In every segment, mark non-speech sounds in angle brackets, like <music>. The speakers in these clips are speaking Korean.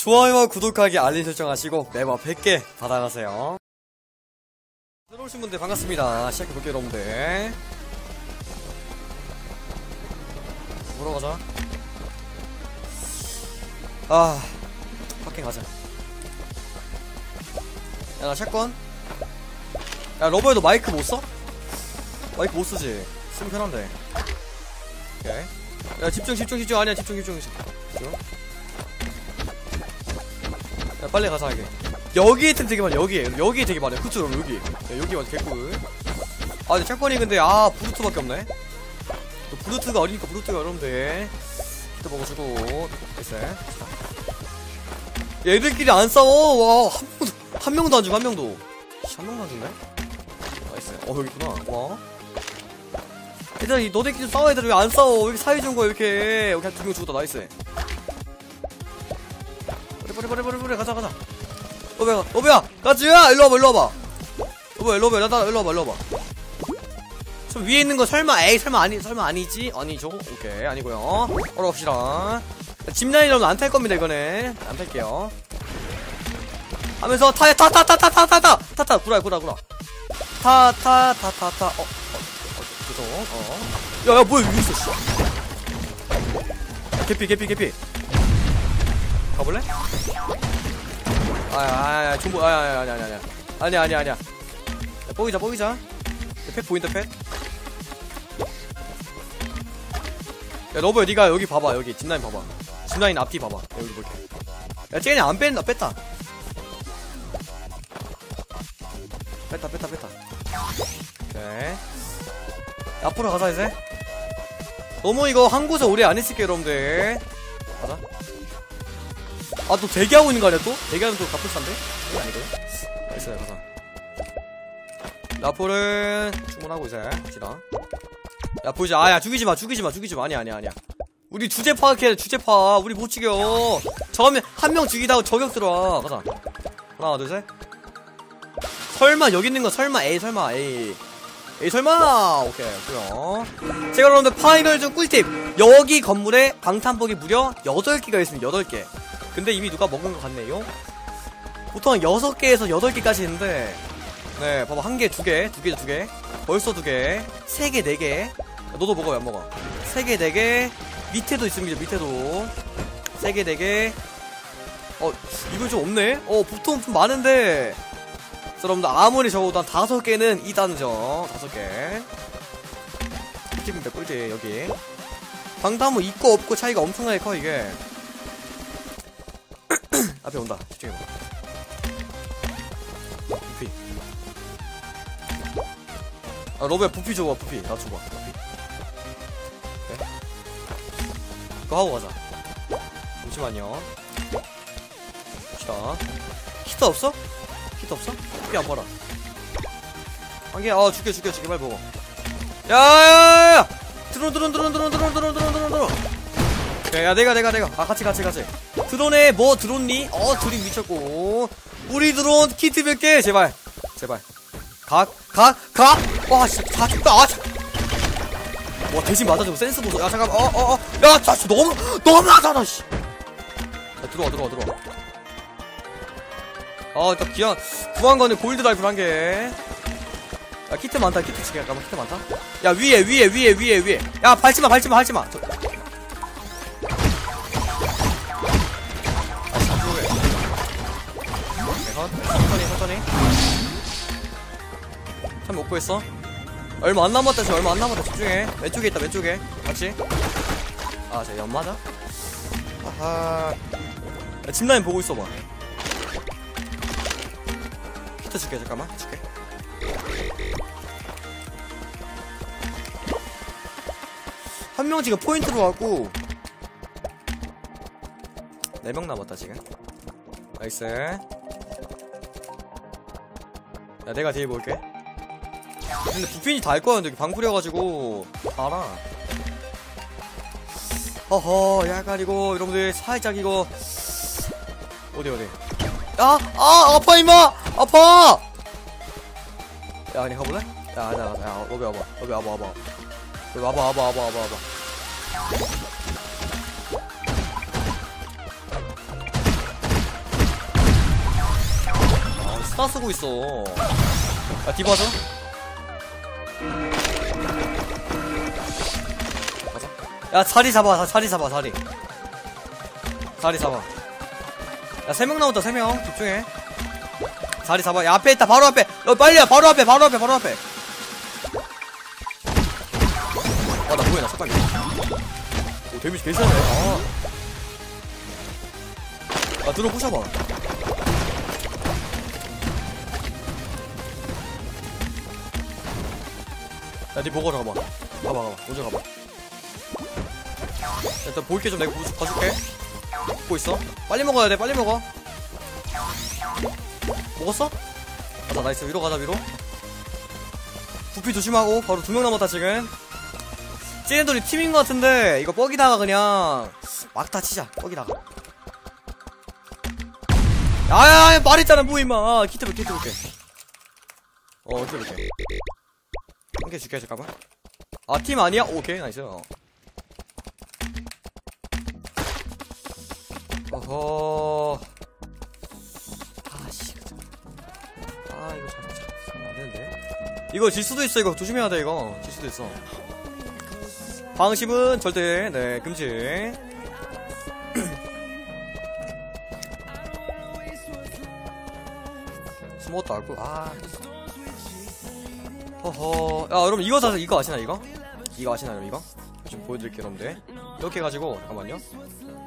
좋아요와 구독하기 알림 설정하시고 매번 100개 받아가세요. 새로 오신 분들 반갑습니다. 시작해볼게요, 여러분들. 보러 가자. 아, 파킹 가자. 야, 나 샷건. 야, 러버에 도 마이크 못 써? 마이크 못 쓰지? 쓰면 편한데. 오케이. 야, 집중, 집중, 집중. 아니야, 집중, 집중, 집중. 야, 빨리 가자, 이게. 여기 템 되게 많아, 여기에. 여기 되게 많아. 그쵸, 여기. 야, 여기 완전 개꿀. 아, 근데 샷건이 근데, 아, 브루트밖에 없네. 또 브루트가 어리니까 브루트가 여러분들. 히트 먹어주고. 됐어. 얘들끼리 안 싸워. 와, 한 명도, 한 명도 안 주고, 한 명도. 씨, 한 명도 안 주네? 나이스. 어, 여기 있구나. 와. 얘들아, 이 너네끼리 싸워, 얘들아. 왜 안 싸워? 왜 이렇게 사이좋은 거야, 이렇게. 여기 한두명 죽었다, 나이스. 버려, 버려, 버려, 버려. 가자, 가자. 로베야, 로베야! 가즈야! 일로 와봐, 일로 와봐. 로베야, 일로 와봐, 나, 나, 일로 와봐, 일로 와봐. 저 위에 있는 거 설마, 에이, 설마 아니, 설마 아니지? 아니죠? 오케이, 아니고요 어려봅시다. 집라인으로는 안탈 겁니다, 이거는. 안 탈게요. 하면서, 타, 타, 타, 타, 타, 타, 타, 타, 타, 타, 구라, 구라, 구라. 타, 타, 타, 타, 타, 어, 어, 어, 죄송, 어. 야, 야, 뭐야, 여기 있어, 개피, 개피, 개피. 가볼래? 아야, 아야, 존버, 아야, 아야, 아야, 아야. 아니야, 아니야, 아니야. 야, 뽀기자, 뽀기자. 야, 펫 보인다, 펫. 야, 러버야, 니가 여기 봐봐, 여기. 짚라인 봐봐. 짚라인 앞뒤 봐봐. 여기 볼게. 야, 쟤네 안 뺀다, 뺐다. 뺐다, 뺐다, 뺐다. 오케이. 앞으로 가자, 이제. 너무 이거 한 곳에 오래 안 있을게, 여러분들. 가자. 아, 또 대기하고 있는 거 아니야, 또? 대기하면 또 가플산데? 이거 아니고. 있어요, 가자. 라폴은 충분하고 이제. 야, 보이자. 아, 야, 죽이지 마, 죽이지 마, 죽이지 마. 아니야, 아니야, 아니야. 우리 주제 파악해, 주제 파악. 우리 못 죽여. 처음에 한명 죽이다가 저격 들어와. 가자. 하나, 둘, 셋. 설마, 여기 있는 거 설마, 에이, 설마, 에이. 에이, 설마! 오케이, 고요 제가 여러분들 파이널 중 꿀팁. 여기 건물에 방탄복이 무려 8개가 있습니다, 8개. 근데 이미 누가 먹은 것 같네요. 보통 한 6개에서 8개까지 있는데, 네, 봐봐. 한 개, 두 개, 두 개, 두 개. 벌써 두 개. 세 개, 네 개. 너도 먹어, 왜안 먹어? 세 개, 네 개. 밑에도 있습니다, 밑에도. 세 개, 네 개. 어, 이거 좀 없네? 어, 보통 좀 많은데. 자, 여러분들, 아무리 적어도 한 다섯 개는 이 단죠. 다섯 개. 꿀팁입니다, 꿀팁, 여기. 방탄무 있고 없고 차이가 엄청나게 커, 이게. 앞에 온다. 집중해봐. 부피. 아, 러브야, 부피 줘봐, 부피. 나 줘봐, 부피. 그래? 그거 하고 가자. 잠시만요. 봅시다. 없어? 히트 없어? 부피 안 봐라. 한 개, 아, 죽여, 죽여, 죽여, 빨리 먹어. 야, 야, 야, 야! 드론, 드론, 드론, 드론, 드론, 드론, 드론, 드론, 드론. 야, 야, 내가, 내가, 내가. 아, 같이, 같이, 같이. 드론에 뭐 드론니? 어, 드림 미쳤고. 우리 드론 키트 몇 개? 제발. 제발. 각, 각, 각! 와, 씨, 다 죽다. 아, 자. 와, 대신 맞아주고 센스 보소. 야, 잠깐만. 어, 어, 어. 야, 자, 씨, 너무, 너무 하잖아, 씨. 야, 들어와, 들어와, 들어와. 아, 일단 기왕, 구한 거는 골드 라이플 한 개. 야, 키트 많다, 키트 지게 잠깐만, 키트 많다. 야, 위에, 위에, 위에, 위에, 위에. 야, 밟지마, 밟지마, 밟지마. 저, 참 먹고 있어. 얼마 안 남았다, 지금 얼마 안 남았다. 집중해. 왼쪽에 있다, 왼쪽에. 같이. 아, 저 연마자? 아하. 야, 짚라인 보고 있어봐. 히트 줄게, 잠깐만. 줄게. 한 명 지금 포인트로 하고, 네 명 남았다, 지금. 나이스. 야, 내가 뒤에 볼게. 근데 부핀이 다할 거야. 근데 여기 방 뿌려가지고 알아. 어허, 약간 이거 여러분들 살짝 이거 어디 어디? 야, 아, 아파 임마, 아파. 야, 아니 가볼래? 야, 가자, 가자. 야, 너비 와봐, 너비 와봐, 와봐. 너비 와봐, 와봐, 와봐, 와봐, 와봐. 다 쓰고 있어. 야, 디바죠? 야, 자리 잡아, 자- 자리 잡아, 자리. 자리 잡아. 야, 세명 남았다, 세 명. 집중해. 자리 잡아. 야, 앞에 있다, 바로 앞에. 너 빨리 야, 바로 앞에, 바로 앞에, 바로 앞에. 아, 나 뭐야, 나 잠깐만. 오, 데미지 괜찮네. 아. 아, 들어 부셔봐. 야, 니 보고 가봐. 가봐, 가봐. 먼저 가봐. 일단 볼게 좀 내가 보- 봐줄게. 먹고 있어. 빨리 먹어야 돼, 빨리 먹어. 먹었어? 가자, 나이스. 위로 가자, 위로. 부피 조심하고, 바로 두 명 남았다, 지금. 쟤네들이 팀인 것 같은데, 이거 뻑이다가 그냥, 막다 치자, 뻑이다가. 야야야, 말했잖아, 뭐, 임마. 키트 볼게, 키트 볼게. 어, 키트 볼게. 한개 줄게, 잠깐만. 아, 팀 아니야? 오케이, 나이스. 어. 어허. 아씨, 그자. 아, 이거 잘, 잘, 잘안 되는데. 이거 질 수도 있어, 이거. 조심해야 돼, 이거. 질 수도 있어. 방심은 절대, 네, 금지. <clears throat> 숨었다, 알고, 아. 허허. 야, 여러분, 이거 다, 이거 아시나, 이거? 이거 아시나요, 이거? 좀 보여드릴게요, 여러분들. 이렇게 해가지고, 잠깐만요.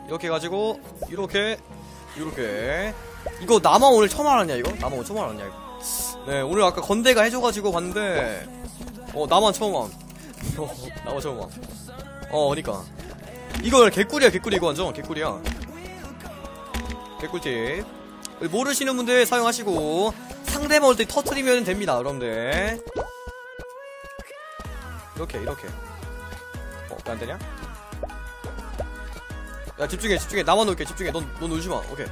이렇게 해가지고, 이렇게, 이렇게. 이거 나만 오늘 처음 알았냐, 이거? 나만 오늘 처음 알았냐, 이거? 네, 오늘 아까 건대가 해줘가지고 봤는데, 어, 나만 처음 함. 어, 나만 처음 함. 어, 그니까. 이거 개꿀이야, 개꿀이, 이거 완전. 개꿀이야. 개꿀팁. 모르시는 분들 사용하시고, 상대 먹을 때 터트리면 됩니다, 여러분들. 이렇게, 이렇게. 어, 왜 안 되냐? 야, 집중해, 집중해. 나만 놀게, 집중해. 넌, 넌 놀지 마. 오케이.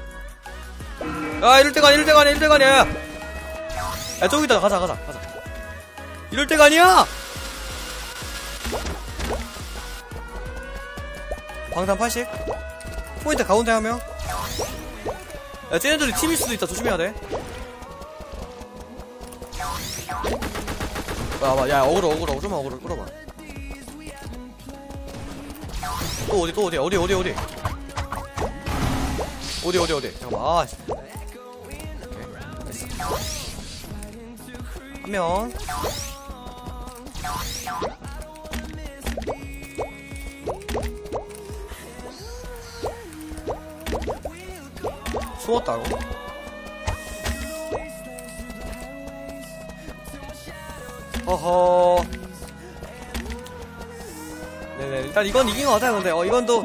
야, 이럴 때가 아니야, 이럴 때가 아니야, 이럴 때가 아니야. 야, 저기 있다. 가자, 가자, 가자. 이럴 때가 아니야! 방탄 80. 포인트 가운데 하면. 야, 쟤네들이 팀일 수도 있다. 조심해야 돼. 야, 봐, 야, 어그로, 어그로, 좀만 어그로, 끌어봐. 또 어디, 또 어디, 어디, 어디, 어디. 어디, 어디, 어디. 잠깐만, 아, 씨. 오케이, 됐어. 한 명. 숨었다고? 어허. 네네, 일단 이건 이긴 것 같아요, 근데. 어, 이건 또,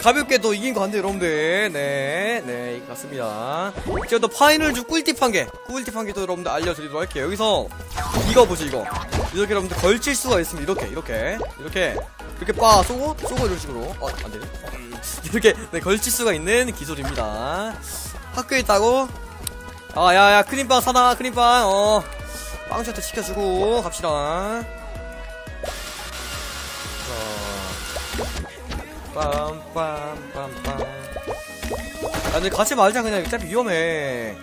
가볍게 또 이긴 것 같네요, 여러분들. 네, 네, 맞습니다. 제가 또 파이널 주 꿀팁 한 개, 꿀팁 한 개 또 여러분들 알려드리도록 할게요. 여기서, 이거 보지, 이거. 이렇게 여러분들 걸칠 수가 있습니다. 이렇게, 이렇게. 이렇게, 이렇게 빠, 쏘고, 쏘고 이런 식으로. 어, 안 되네. 음, 이렇게, 네, 걸칠 수가 있는 기술입니다. 학교에 있다고? 아, 야, 야, 크림빵 사나, 크림빵, 어. 빵셔트 시켜주고, 갑시다. 자. 빰빰빰빰. 야, 근데 같이 말자, 그냥. 어차피 위험해.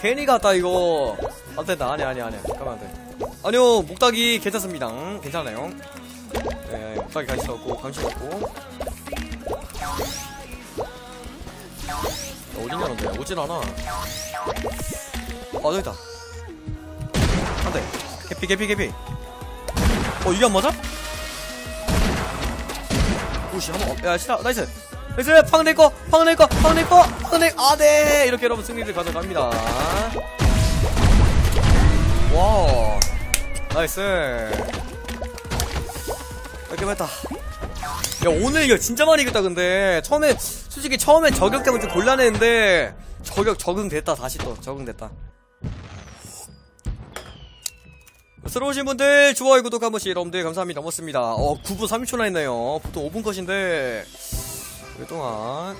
괜히 갔다, 이거. 안 된다. 아니야, 아니야, 아니야. 가면 안 돼. 아니요, 목닥이 괜찮습니다. 응, 괜찮아요. 네, 목닥이 간신 없고, 강신 없고. 야, 어딨냐, 근데. 오진 않아. 아, 저기 있다. 한 대. 개피, 개피, 개피. 어, 이게 안 맞아? 오씨, 한 번, 어, 야, 싫어. 나이스. 나이스! 내꺼! 팡 내꺼! 팡 내, 아, 네! 이렇게 여러분 승리를 가져갑니다. 와우. 나이스. 이렇게 했다. 야, 오늘 이거 진짜 많이 이겼다, 근데. 처음에, 솔직히 처음에 저격 때문에 좀 곤란했는데, 저격 적응됐다, 다시 또. 적응됐다. 새로우신 분들, 좋아요, 구독 한 번씩 여러분들 감사합니다. 고맙습니다. 어, 9분 30초나 했네요. 보통 5분 컷인데, 오랫동안.